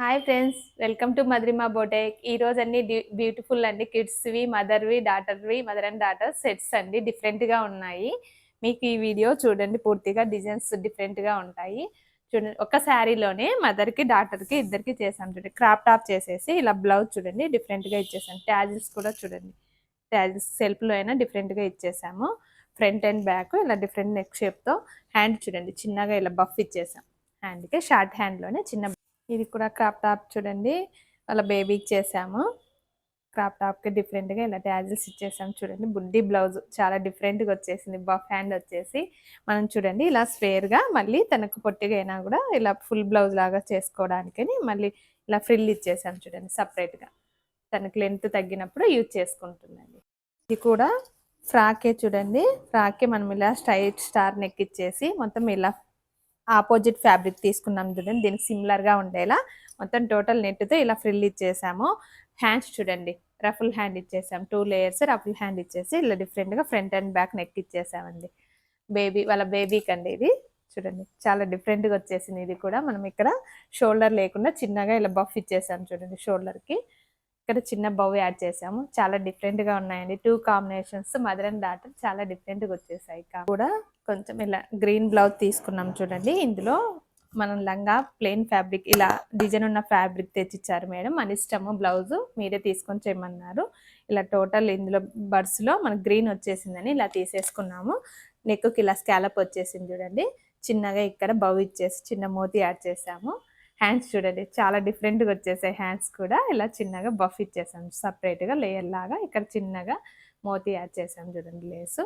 Hi friends welcome to Madhurima boutique. ఈ రోజు అన్ని బ్యూటిఫుల్ అండి. కిడ్స్వి మదర్వి డాటర్వి మదర్ అండ్ డాటర్ సెట్స్ అండి. డిఫరెంట్గా ఉన్నాయి. మీకు ఈ వీడియో చూడండి పూర్తిగా డిజైన్స్ డిఫరెంట్గా ఉంటాయి. చూడండి ఒక శారీలోనే మదర్కి డాటర్కి ఇద్దరికి చేసాం చూడండి. క్రాప్ టాప్ చేసేసి ఇలా బ్లౌజ్ చూడండి డిఫరెంట్గా ఇచ్చేసాం. ట్యాజిల్స్ కూడా చూడండి. ట్యాజిల్స్ సెల్ఫ్లో అయినా డిఫరెంట్గా ఇచ్చేసాము. ఫ్రంట్ అండ్ బ్యాక్ ఇలా డిఫరెంట్ నెక్ షేప్తో హ్యాండ్ చూడండి చిన్నగా ఇలా బఫ్ ఇచ్చేసాం. హ్యాండ్కి షార్ట్ హ్యాండ్లోనే చిన్న ఇది కూడా క్రాప్ టాప్ చూడండి. వాళ్ళ బేబీకి చేసాము. క్రాప్ టాప్కి డిఫరెంట్గా ఇలా ట్యాజిల్స్ ఇచ్చేసాము చూడండి. బుడ్డి బ్లౌజ్ చాలా డిఫరెంట్గా వచ్చేసింది. బఫ్ హ్యాండ్ వచ్చేసి మనం చూడండి ఇలా స్వేర్గా మళ్ళీ తనకు పొట్టిగా అయినా కూడా ఇలా ఫుల్ బ్లౌజ్ లాగా చేసుకోవడానికని మళ్ళీ ఇలా ఫ్రిల్ ఇచ్చేసాం చూడండి సపరేట్గా. తనకు లెంత్ తగ్గినప్పుడు యూజ్ చేసుకుంటుందండి. ఇది కూడా ఫ్రాకే చూడండి. ఫ్రాకే మనం ఇలా స్ట్రైట్ స్టార్ నెక్ ఇచ్చేసి మొత్తం ఇలా ఆపోజిట్ ఫ్యాబ్రిక్ తీసుకున్నాం చూడండి. దీనికి సిమిలర్గా ఉండేలా మొత్తం టోటల్ నెట్తో ఇలా ఫ్రిల్ ఇచ్చేసాము. హ్యాండ్స్ చూడండి. రఫుల్ హ్యాండ్ ఇచ్చేసాం. టూ లేయర్స్ రఫుల్ హ్యాండ్ ఇచ్చేసి ఇలా డిఫరెంట్గా ఫ్రంట్ అండ్ బ్యాక్ నెక్ ఇచ్చేసామండి. బేబీ వాళ్ళ బేబీకి అండి ఇది. చూడండి. చాలా డిఫరెంట్గా వచ్చేసింది ఇది కూడా. మనం ఇక్కడ షోల్డర్ లేకుండా చిన్నగా ఇలా బఫ్ ఇచ్చేసాం చూడండి షోల్డర్కి ఇక్కడ చిన్న బౌ యాడ్ చేసాము చాలా డిఫరెంట్గా ఉన్నాయండి. Two combinations mother and daughter చాలా డిఫరెంట్గా వచ్చేసాయి. కూడా కొంచెం ఇలా గ్రీన్ బ్లౌజ్ తీసుకున్నాం చూడండి. ఇందులో మనం లంగా ప్లెయిన్ ఫ్యాబ్రిక్ ఇలా డిజైన్ ఉన్న ఫ్యాబ్రిక్ తెచ్చిచ్చారు మేడం. మన ఇష్టము బ్లౌజ్ మీరే తీసుకొని చేయమన్నారు. ఇలా టోటల్ ఇందులో బర్డ్స్లో మనకు గ్రీన్ వచ్చేసిందని ఇలా తీసేసుకున్నాము. నెక్కి ఇలా స్కాలప్ వచ్చేసింది చూడండి. చిన్నగా ఇక్కడ బౌ ఇచ్చేసి చిన్న మోతి యాడ్ చేసాము హ్యాండ్స్ చూడండి చాలా డిఫరెంట్గా వచ్చేసాయి హ్యాండ్స్ కూడా. ఇలా చిన్నగా బఫ్ ఇచ్చేసాం. సపరేట్గా లేయర్ లాగా ఇక్కడ చిన్నగా మోతీ యాడ్ చేసాం చూడండి లేసు.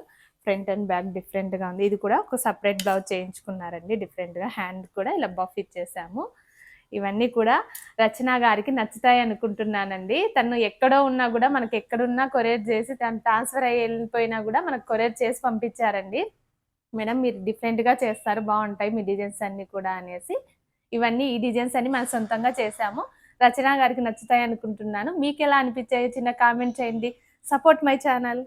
ఫ్రంట్ అండ్ బ్యాక్ డిఫరెంట్గా ఉంది. ఇది కూడా ఒక సపరేట్ బ్లౌజ్ చేయించుకున్నారండి. డిఫరెంట్గా హ్యాండ్ కూడా ఇలా బఫ్ ఇచ్చేసాము. ఇవన్నీ కూడా రచన గారికి నచ్చుతాయి అనుకుంటున్నానండి. తను ఎక్కడో ఉన్నా కూడా మనకి ఎక్కడున్నా కొరియర్ చేసి తను ట్రాన్స్ఫర్ అయ్యి వెళ్ళిపోయినా కూడా మనకు కొరియర్ చేసి పంపించారండి. మేడం మీరు డిఫరెంట్గా చేస్తారు బాగుంటాయి మీ డిజైన్స్ అన్నీ కూడా అనేసి ఇవన్నీ ఈ డిజైన్స్ అన్ని మనం సొంతంగా చేసాము రచన గారికి నచ్చుతాయి అనుకుంటున్నాను. మీకు ఎలా అనిపించాయో చిన్న కామెంట్ చేయండి. Support my channel.